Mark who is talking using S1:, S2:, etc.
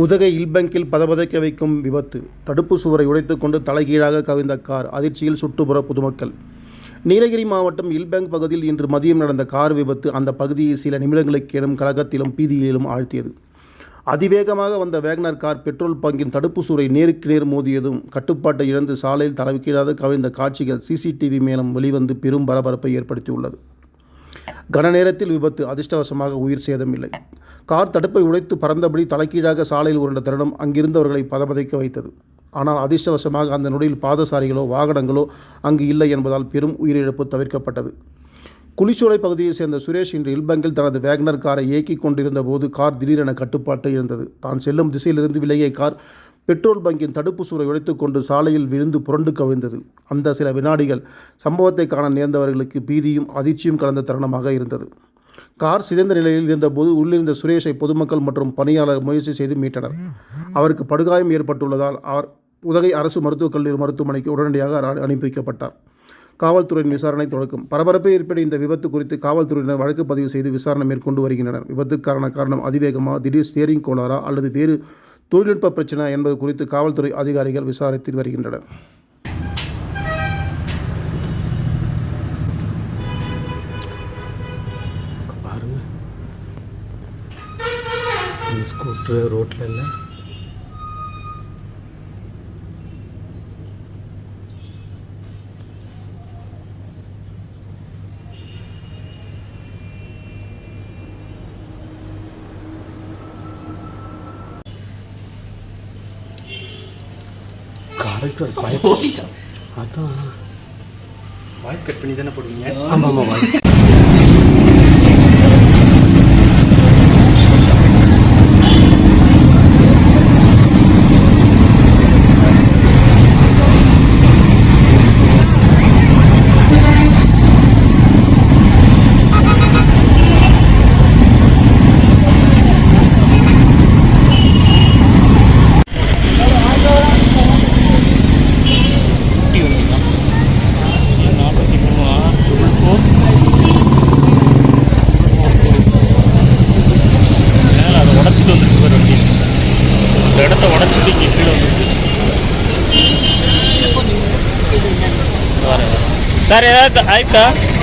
S1: உதகை இல்பங்கில் பதபதைக்க வைக்கும் விபத்து. தடுப்பு சுவரை உடைத்துக்கொண்டு தலைகீழாக கவிழ்ந்த கார் அதிர்ச்சியில் சுற்றுப்புற பொதுமக்கள். நீலகிரி மாவட்டம் இல்பேங்க் பகுதியில் இன்று மதியம் நடந்த கார் விபத்து அந்த பகுதியை சில நிமிடங்களுக்கேனும் கழகத்திலும் பீதியிலும் ஆழ்த்தியது. அதிவேகமாக வந்த வேகனர் கார் பெட்ரோல் பங்கின் தடுப்பு சுவரை நேருக்கு நேர் மோதியதும் கட்டுப்பாட்டை இழந்து சாலையில் தலைகீழாக கவிழ்ந்த காட்சிகள் சிசிடிவி மேலும் வெளிவந்து பெரும் பரபரப்பை ஏற்படுத்தியுள்ளது. கன நேரத்தில் விபத்து அதிர்ஷ்டவசமாக உயிர் சேதமில்லை கார் தடுப்பை உடைத்து பறந்தபடி தலைகீழாக சாலையில் உருண்ட தருணம் அங்கிருந்தவர்களை பதபதைக்க வைத்தது. ஆனால் அதிர்ஷ்டவசமாக அந்த நொடியில் பாதசாரிகளோ வாகனங்களோ அங்கு இல்லை என்பதால் பெரும் உயிரிழப்பு தவிர்க்கப்பட்டது. குளிச்சோலை பகுதியைச் சேர்ந்த சுரேஷ் இன்று இல்பங்கில் தனது வேகனர் காரை இயக்கிக் கொண்டிருந்த போது கார் திடீரென கட்டுப்பாட்டை இருந்தது தான் செல்லும் திசையிலிருந்து விலகிய கார் பெட்ரோல் பங்கின் தடுப்பு சுவரை உடைத்துக்கொண்டு சாலையில் விழுந்து புரண்டு கவிழ்ந்தது. அந்த சில வினாடிகள் சம்பவத்தை காண நேர்ந்தவர்களுக்கு பீதியும் அதிர்ச்சியும் கலந்த தருணமாக இருந்தது. கார் சிதைந்த நிலையில் இருந்தபோது உள்ளிருந்த சுரேஷை பொதுமக்கள் மற்றும் பணியாளர் முயற்சி செய்து மீட்டனர். அவருக்கு படுகாயம் ஏற்பட்டுள்ளதால் அவர் உதகை அரசு மருத்துவக் கல்லூரி மருத்துவமனைக்கு உடனடியாக அனுப்பி வைக்கப்பட்டார் காவல்துறையின் விசாரணை தொடக்கும். பரபரப்பை ஏற்பட இந்த விபத்து குறித்து காவல்துறையினர் வழக்கு பதிவு செய்து விசாரணை மேற்கொண்டு வருகின்றனர். விபத்துக்கான காரணம் அதிவேகமா திடீர் ஸ்டியரிங் கோளாரா அல்லது வேறு தொழில்நுட்ப பிரச்சனை என்பது குறித்து காவல்துறை அதிகாரிகள் விசாரித்து வருகின்றனர்.
S2: பாருங்க. ஸ்கூட்ரு ரோட்டில் இல்லை கரெக்டாக பய அதான்.
S3: வாய்ஸ் கட் பண்ணி தானே போடுவீங்க?
S2: ஆமாம் ஆமாம் வாய்ஸ்
S3: सर किलोमीटर बरं का